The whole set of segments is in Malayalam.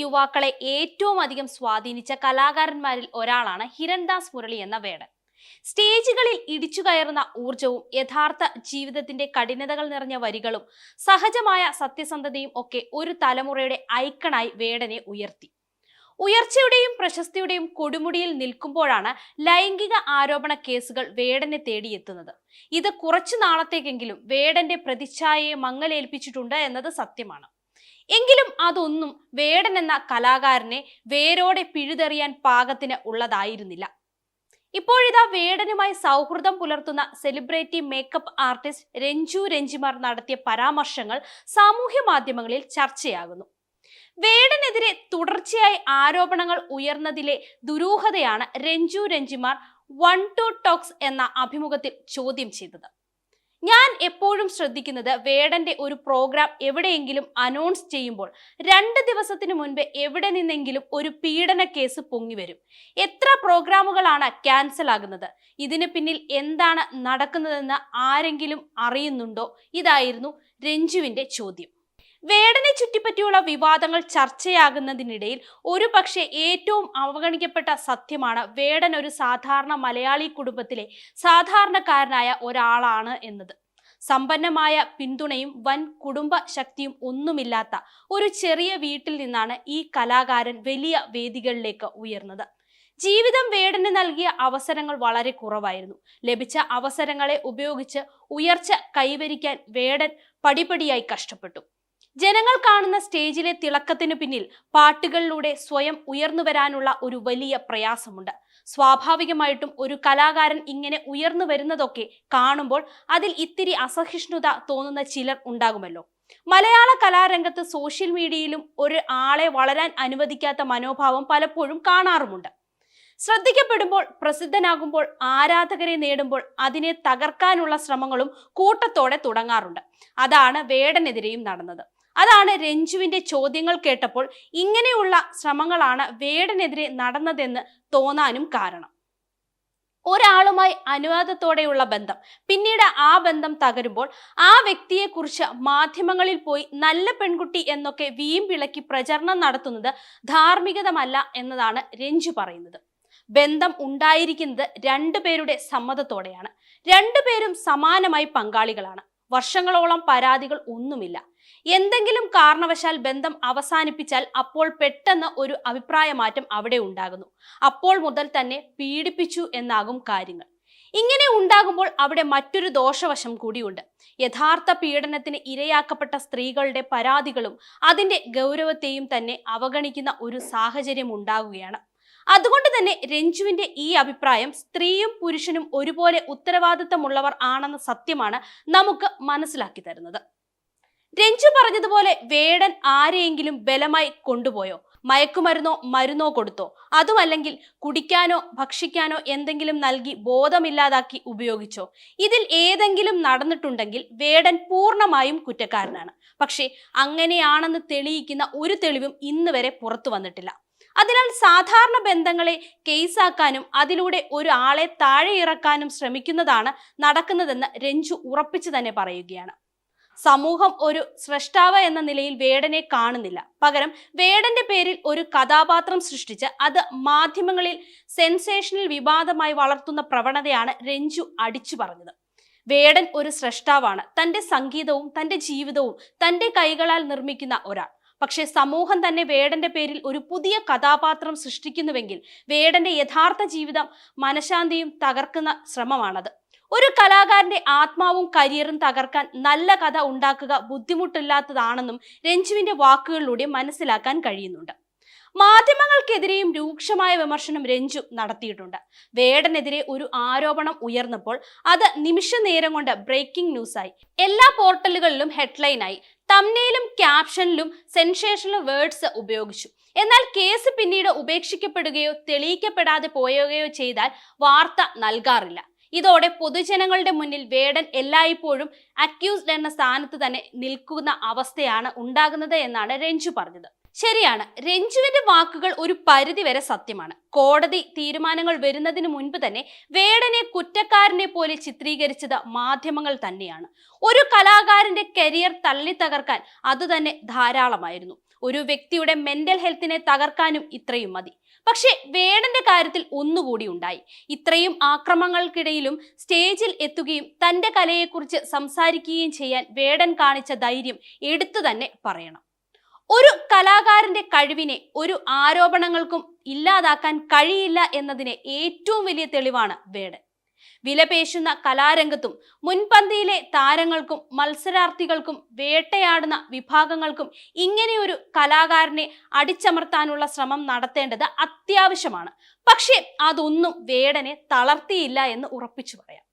യുവാക്കളെ ഏറ്റവും അധികം സ്വാധീനിച്ച കലാകാരന്മാരിൽ ഒരാളാണ് ഹിരൺദാസ് മുരളി എന്ന വേടൻ. സ്റ്റേജുകളിൽ ഇടിച്ചു കയറുന്ന ഊർജവും യഥാർത്ഥ ജീവിതത്തിന്റെ കഠിനതകൾ നിറഞ്ഞ വരികളും സഹജമായ സത്യസന്ധതയും ഒക്കെ ഒരു തലമുറയുടെ ഐക്കണായി വേടനെ ഉയർത്തി. ഉയർച്ചയുടെയും പ്രശസ്തിയുടെയും കൊടുമുടിയിൽ നിൽക്കുമ്പോഴാണ് ലൈംഗിക ആരോപണ കേസുകൾ വേടനെ തേടിയെത്തുന്നത്. ഇത് കുറച്ചു നാളത്തേക്കെങ്കിലും വേടന്റെ പ്രതിച്ഛായയെ മങ്ങലേൽപ്പിച്ചിട്ടുണ്ട് എന്നത് സത്യമാണ്. എങ്കിലും അതൊന്നും വേടൻ എന്ന കലാകാരനെ വേരോടെ പിഴുതെറിയാൻ പാകത്തിന് ഉള്ളതായിരുന്നില്ല. ഇപ്പോഴിതാ വേടനുമായി സൗഹൃദം പുലർത്തുന്ന celebrity makeup artist Renju Renjimar നടത്തിയ പരാമർശങ്ങൾ സാമൂഹ്യ മാധ്യമങ്ങളിൽ ചർച്ചയാകുന്നു. വേടനെതിരെ തുടർച്ചയായി ആരോപണങ്ങൾ ഉയർന്നതിലെ ദുരൂഹതയാണ് Renju Renjimar one two talks എന്ന അഭിമുഖത്തിൽ ചോദ്യം ചെയ്തത്. ഞാൻ എപ്പോഴും ശ്രദ്ധിക്കുന്നത് വേടന്റെ ഒരു പ്രോഗ്രാം എവിടെയെങ്കിലും അനൗൺസ് ചെയ്യുമ്പോൾ രണ്ട് ദിവസത്തിന് മുൻപ് എവിടെ നിന്നെങ്കിലും ഒരു പീഡന കേസ് പൊങ്ങിവരും എത്ര പ്രോഗ്രാമുകളാണ് ക്യാൻസൽ ആകുന്നത്? ഇതിന് പിന്നിൽ എന്താണ് നടക്കുന്നതെന്ന് ആരെങ്കിലും അറിയുന്നുണ്ടോ? ഇതായിരുന്നു രഞ്ജുവിന്റെ ചോദ്യം. വേടനെ ചുറ്റിപ്പറ്റിയുള്ള വിവാദങ്ങൾ ചർച്ചയാകുന്നതിനിടയിൽ ഒരു പക്ഷേ ഏറ്റവും അവഗണിക്കപ്പെട്ട സത്യമാണ് വേടൻ ഒരു സാധാരണ മലയാളി കുടുംബത്തിലെ സാധാരണക്കാരനായ ഒരാളാണ് എന്നത്. സമ്പന്നമായ പിന്തുണയും വൻ കുടുംബ ശക്തിയും ഒന്നുമില്ലാത്ത ഒരു ചെറിയ വീട്ടിൽ നിന്നാണ് ഈ കലാകാരൻ വലിയ വേദികളിലേക്ക് ഉയർന്നത്. ജീവിതം വേടന് നൽകിയ അവസരങ്ങൾ വളരെ കുറവായിരുന്നു. ലഭിച്ച അവസരങ്ങളെ ഉപയോഗിച്ച് ഉയർച്ച കൈവരിക്കാൻ വേടൻ പടിപടിയായി കഷ്ടപ്പെട്ടു. ജനങ്ങൾ കാണുന്ന സ്റ്റേജിലെ തിളക്കത്തിന് പിന്നിൽ പാട്ടുകളിലൂടെ സ്വയം ഉയർന്നു വരാനുള്ള ഒരു വലിയ പ്രയാസമുണ്ട്. സ്വാഭാവികമായിട്ടും ഒരു കലാകാരൻ ഇങ്ങനെ ഉയർന്നു വരുന്നതൊക്കെ കാണുമ്പോൾ അതിൽ ഇത്തിരി അസഹിഷ്ണുത തോന്നുന്ന ചിലർ ഉണ്ടാകുമല്ലോ. മലയാള കലാരംഗത്ത് സോഷ്യൽ മീഡിയയിലും ഒരു ആളെ വളരാൻ അനുവദിക്കാത്ത മനോഭാവം പലപ്പോഴും കാണാറുമുണ്ട്. ശ്രദ്ധിക്കപ്പെടുമ്പോൾ പ്രസിദ്ധനാകുമ്പോൾ ആരാധകരെ നേടുമ്പോൾ അതിനെ തകർക്കാനുള്ള ശ്രമങ്ങളും കൂട്ടത്തോടെ തുടങ്ങാറുണ്ട്. അതാണ് വേടനെതിരെയും നടന്നത്. അതാണ് രഞ്ജുവിന്റെ ചോദ്യങ്ങൾ കേട്ടപ്പോൾ ഇങ്ങനെയുള്ള ശ്രമങ്ങളാണ് വേടനെതിരെ നടന്നതെന്ന് തോന്നാനും കാരണം. ഒരാളുമായി അനുവാദത്തോടെയുള്ള ബന്ധം. പിന്നീട് ആ ബന്ധം തകരുമ്പോൾ ആ വ്യക്തിയെക്കുറിച്ച് മാധ്യമങ്ങളിൽ പോയി നല്ല പെൺകുട്ടി എന്നൊക്കെ വീമ്പിളക്കി പ്രചരണം നടത്തുന്നത് ധാർമ്മികതമല്ല എന്നതാണ് രഞ്ജു പറയുന്നത്. ബന്ധം ഉണ്ടായിരിക്കുന്നത് രണ്ടുപേരുടെ സമ്മതത്തോടെയാണ്. രണ്ടുപേരും സമാനമായി പങ്കാളികളാണ്. വർഷങ്ങളോളം പരാതികൾ ഒന്നുമില്ല. എന്തെങ്കിലും കാരണവശാൽ ബന്ധം അവസാനിപ്പിച്ചാൽ അപ്പോൾ പെട്ടെന്ന് ഒരു അഭിപ്രായ മാറ്റം അവിടെ ഉണ്ടാകുന്നു. അപ്പോൾ മുതൽ തന്നെ പീഡിപ്പിച്ചു എന്നാകും കാര്യങ്ങൾ. ഇങ്ങനെ ഉണ്ടാകുമ്പോൾ അവിടെ മറ്റൊരു ദോഷവശം കൂടിയുണ്ട്. യഥാർത്ഥ പീഡനത്തിന് ഇരയാക്കപ്പെട്ട സ്ത്രീകളുടെ പരാതികളും അതിന്റെ ഗൗരവത്തെയും തന്നെ അവഗണിക്കുന്ന ഒരു സാഹചര്യം ഉണ്ടാകുകയാണ്. അതുകൊണ്ട് തന്നെ രഞ്ജുവിന്റെ ഈ അഭിപ്രായം സ്ത്രീയും പുരുഷനും ഒരുപോലെ ഉത്തരവാദിത്തമുള്ളവർ ആണെന്ന സത്യമാണ് നമുക്ക് മനസ്സിലാക്കി തരുന്നത്. രഞ്ജു പറഞ്ഞതുപോലെ വേടൻ ആരെയെങ്കിലും ബലമായി കൊണ്ടുപോയോ? മയക്കുമരുന്നോ മരുന്നോ കൊടുത്തോ? അതുമല്ലെങ്കിൽ കുടിക്കാനോ ഭക്ഷിക്കാനോ എന്തെങ്കിലും നൽകി ബോധമില്ലാതാക്കി ഉപയോഗിച്ചോ? ഇതിൽ ഏതെങ്കിലും നടന്നിട്ടുണ്ടെങ്കിൽ വേടൻ പൂർണമായും കുറ്റക്കാരനാണ്. പക്ഷേ അങ്ങനെയാണെന്ന് തെളിയിക്കുന്ന ഒരു തെളിവും ഇന്ന് വരെ പുറത്തു വന്നിട്ടില്ല. അതിനാൽ സാധാരണ ബന്ധങ്ങളെ കേസാക്കാനും അതിലൂടെ ഒരാളെ താഴെ ഇറക്കാനും ശ്രമിക്കുന്നതാണ് നടക്കുന്നതെന്ന് രഞ്ജു ഉറപ്പിച്ചു തന്നെ പറയുകയാണ്. സമൂഹം ഒരു സൃഷ്ടാവ് എന്ന നിലയിൽ വേടനെ കാണുന്നില്ല. പകരം വേടന്റെ പേരിൽ ഒരു കഥാപാത്രം സൃഷ്ടിച്ച് അത് മാധ്യമങ്ങളിൽ സെൻസേഷണൽ വിവാദമായി വളർത്തുന്ന പ്രവണതയാണ് രഞ്ജു അടിച്ചു പറഞ്ഞത്. വേടൻ ഒരു സൃഷ്ടാവാണ് തന്റെ സംഗീതവും തന്റെ ജീവിതവും തന്റെ കൈകളാൽ നിർമ്മിക്കുന്ന ഒരാൾ. പക്ഷേ സമൂഹം തന്നെ വേടന്റെ പേരിൽ ഒരു പുതിയ കഥാപാത്രം സൃഷ്ടിക്കുന്നുവെങ്കിൽ വേടന്റെ യഥാർത്ഥ ജീവിതം മനഃശാന്തിയും തകർക്കുന്ന ശ്രമമാണത്. ഒരു കലാകാരന്റെ ആത്മാവും കരിയറും തകർക്കാൻ നല്ല കഥ ഉണ്ടാക്കുക ബുദ്ധിമുട്ടില്ലാത്തതാണെന്നും രഞ്ജുവിന്റെ വാക്കുകളിലൂടെ മനസ്സിലാക്കാൻ കഴിയുന്നുണ്ട്. മാധ്യമങ്ങൾക്കെതിരെയും രൂക്ഷമായ വിമർശനം രഞ്ജു നടത്തിയിട്ടുണ്ട്. വേടനെതിരെ ഒരു ആരോപണം ഉയർന്നപ്പോൾ അത് നിമിഷ നേരം കൊണ്ട് ബ്രേക്കിംഗ് ന്യൂസായി എല്ലാ പോർട്ടലുകളിലും ഹെഡ്ലൈനായി തമ്നയിലും ക്യാപ്ഷനിലും സെൻസേഷണൽ വേർഡ്സ് ഉപയോഗിച്ചു. എന്നാൽ കേസ് പിന്നീട് ഉപേക്ഷിക്കപ്പെടുകയോ തെളിയിക്കപ്പെടാതെ പോയുകയോ ചെയ്താൽ വാർത്ത നൽകാറില്ല. ഇതോടെ പൊതുജനങ്ങളുടെ മുന്നിൽ വേടൻ എല്ലായ്പ്പോഴും അക്യൂസ്ഡ് എന്ന സ്ഥാനത്ത് തന്നെ നിൽക്കുന്ന അവസ്ഥയാണ് ഉണ്ടാകുന്നത് എന്നാണ് രഞ്ജു പറഞ്ഞത്. ശരിയാണ് രഞ്ജുവിന്റെ വാക്കുകൾ ഒരു പരിധി വരെ സത്യമാണ്. കോടതി തീരുമാനങ്ങൾ വരുന്നതിന് മുൻപ് തന്നെ വേടനെ കുറ്റക്കാരനെ പോലെ ചിത്രീകരിച്ചത് മാധ്യമങ്ങൾ തന്നെയാണ്. ഒരു കലാകാരന്റെ കരിയർ തള്ളി തകർക്കാൻ അതുതന്നെ ധാരാളമായിരുന്നു. ഒരു വ്യക്തിയുടെ മെന്റൽ ഹെൽത്തിനെ തകർക്കാനും ഇത്രയും മതി. പക്ഷേ വേടന്റെ കാര്യത്തിൽ ഒന്നുകൂടി ഉണ്ടായി. ഇത്രയും ആക്രമങ്ങൾക്കിടയിലും സ്റ്റേജിൽ എത്തുകയും തന്റെ കലയെക്കുറിച്ച് സംസാരിക്കുകയും ചെയ്യാൻ വേടൻ കാണിച്ച ധൈര്യം എടുത്തു തന്നെ പറയണം. ഒരു കലാകാരന്റെ കഴിവിനെ ഒരു ആരോപണങ്ങൾക്കും ഇല്ലാതാക്കാൻ കഴിയില്ല എന്നതിന് ഏറ്റവും വലിയ തെളിവാണ് വേടൻ. വിലപേശുന്ന കലാരംഗത്തും മുൻപന്തിയിലെ താരങ്ങൾക്കും മത്സരാർത്ഥികൾക്കും വേട്ടയാടുന്ന വിഭാഗങ്ങൾക്കും ഇങ്ങനെയൊരു കലാകാരനെ അടിച്ചമർത്താനുള്ള ശ്രമം നടത്തേണ്ടത് അത്യാവശ്യമാണ്. പക്ഷേ അതൊന്നും വേടനെ തളർത്തിയില്ല എന്ന് ഉറപ്പിച്ചു പറയാം.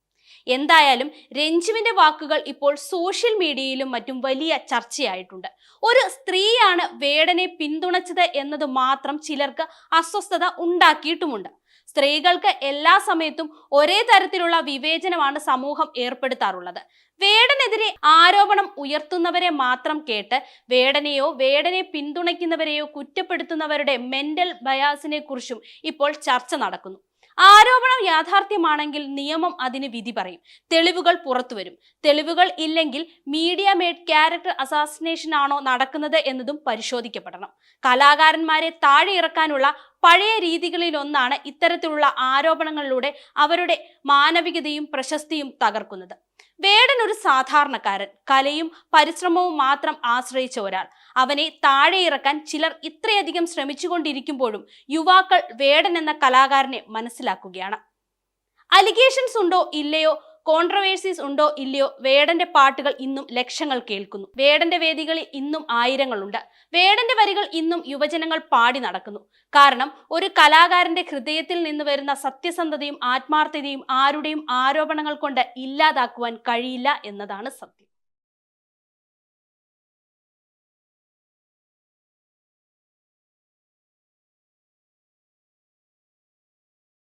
എന്തായാലും രഞ്ജുവിന്റെ വാക്കുകൾ ഇപ്പോൾ സോഷ്യൽ മീഡിയയിലും മറ്റും വലിയ ചർച്ചയായിട്ടുണ്ട്. ഒരു സ്ത്രീയാണ് വേടനെ പിന്തുണച്ചത് എന്നത് മാത്രം ചിലർക്ക് അസ്വസ്ഥത ഉണ്ടാക്കിയിട്ടുമുണ്ട്. സ്ത്രീകൾക്ക് എല്ലാ സമയത്തും ഒരേ തരത്തിലുള്ള വിവേചനമാണ് സമൂഹം ഏർപ്പെടുത്താറുള്ളത്. വേടനെതിരെ ആരോപണം ഉയർത്തുന്നവരെ മാത്രം കേട്ട് വേടനെയോ വേടനെ പിന്തുണയ്ക്കുന്നവരെയോ കുറ്റപ്പെടുത്തുന്നവരുടെ മെന്റൽ ബയാസിനെ കുറിച്ചും ഇപ്പോൾ ചർച്ച നടക്കുന്നു. ആരോപണം യാഥാർത്ഥ്യമാണെങ്കിൽ നിയമം അതിന് വിധി പറയും. തെളിവുകൾ പുറത്തുവരും തെളിവുകൾ ഇല്ലെങ്കിൽ മീഡിയ മേഡ് ക്യാരക്ടർ അസാസിനേഷൻ ആണോ നടക്കുന്നത് എന്നതും പരിശോധിക്കപ്പെടണം. കലാകാരന്മാരെ താഴെ ഇറക്കാനുള്ള പഴയ രീതികളിലൊന്നാണ് ഇത്തരത്തിലുള്ള ആരോപണങ്ങളിലൂടെ അവരുടെ മാനവികതയും പ്രശസ്തിയും തകർക്കുന്നത്. വേടൻ ഒരു സാധാരണക്കാരൻ. കലയും പരിശ്രമവും മാത്രം ആശ്രയിച്ച ഒരാൾ. അവനെ താഴെ ഇറക്കാൻ ചിലർ ഇത്രയധികം ശ്രമിച്ചുകൊണ്ടിരിക്കുമ്പോഴും യുവാക്കൾ വേടൻ എന്ന കലാകാരനെ മനസ്സിലാക്കുകയാണ്. അലിഗേഷൻസ് ഉണ്ടോ? ഇല്ലയോ? കോൺട്രവേഴ്സീസ് ഉണ്ടോ ഇല്ലയോ വേടന്റെ പാട്ടുകൾ ഇന്നും ലക്ഷങ്ങൾ കേൾക്കുന്നു. വേടന്റെ വേദികളിൽ ഇന്നും ആയിരങ്ങളുണ്ട്. വേടന്റെ വരികൾ ഇന്നും യുവജനങ്ങൾ പാടി നടക്കുന്നു. കാരണം ഒരു കലാകാരന്റെ ഹൃദയത്തിൽ നിന്ന് വരുന്ന സത്യസന്ധതയും ആത്മാർത്ഥതയും ആരുടെയും ആരോപണങ്ങൾ കൊണ്ട് ഇല്ലാതാക്കുവാൻ കഴിയില്ല എന്നതാണ് സത്യം.